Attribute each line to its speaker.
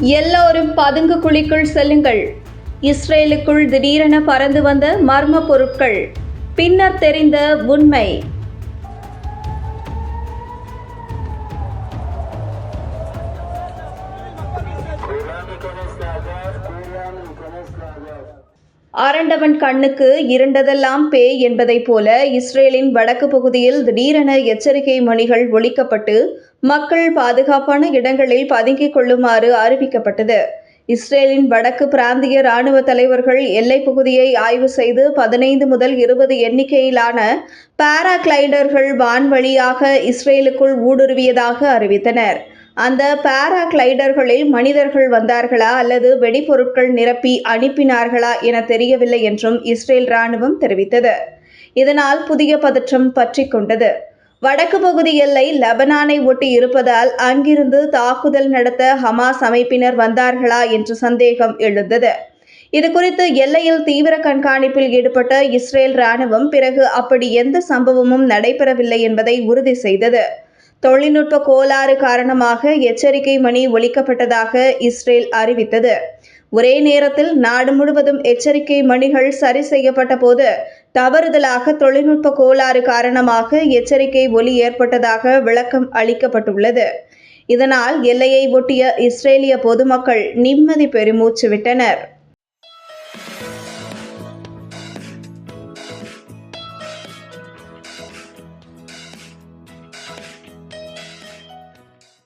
Speaker 1: எல்லோரும் பதுங்கு குழிக்குள் செல்லுங்கள். இஸ்ரேலுக்குள் திடீரென பறந்து வந்த மர்ம பொருட்கள். பின்னர் தெரிந்த உண்மை. அரண்டவன் கண்ணுக்கு இருண்டதெல்லாம் பேய் என்பதைப் போல இஸ்ரேலின் வடக்கு பகுதியில் திடீரென எச்சரிக்கை மணிகள் ஒழிக்கப்பட்டு மக்கள் பாதுகாப்பான இடங்களில் பதுங்கிக் கொள்ளுமாறு அறிவிக்கப்பட்டது. இஸ்ரேலின் வடக்கு பிராந்திய ராணுவ தலைவர்கள் எல்லைப் பகுதியை ஆய்வு செய்து பதினைந்து முதல் இருபது எண்ணிக்கையிலான பாராகிளைடர்கள் வான்வழியாக இஸ்ரேலுக்குள் ஊடுருவியதாக அறிவித்தனர். அந்த பாராகிளைடர்களில் மனிதர்கள் வந்தார்களா அல்லது வெடிபொருட்கள் நிரப்பி அனுப்பினார்களா என தெரியவில்லை என்றும் இஸ்ரேல் ராணுவம் தெரிவித்தது. இதனால் புதிய பதற்றம் பற்றி கொண்டது. வடக்கு பகுதி எல்லை லெபனானை ஒட்டி இருப்பதால் அங்கிருந்து தாக்குதல் நடத்த ஹமாஸ் அமைப்பினர் வந்தார்களா என்று சந்தேகம் எழுந்தது. இதுகுறித்து எல்லையில் தீவிர கண்காணிப்பில் ஈடுபட்ட இஸ்ரேல் ராணுவம் பிறகு அப்படி எந்த சம்பவமும் நடைபெறவில்லை என்பதை உறுதி செய்தது. தொழில்நுட்ப கோளாறு காரணமாக எச்சரிக்கை மணி ஒலிக்கப்பட்டதாக இஸ்ரேல் அறிவித்தது. ஒரே நேரத்தில் நாடு முழுவதும் எச்சரிக்கை மணிகள் சரி செய்யப்பட்ட போது தவறுதலாக தொழில்நுட்ப கோளாறு காரணமாக எச்சரிக்கை ஒலி ஏற்பட்டதாக விளக்கம் அளிக்கப்பட்டுள்ளது. இதனால் எல்லையை ஒட்டிய இஸ்ரேலிய பொதுமக்கள் நிம்மதி பெருமூச்சு விட்டனர்.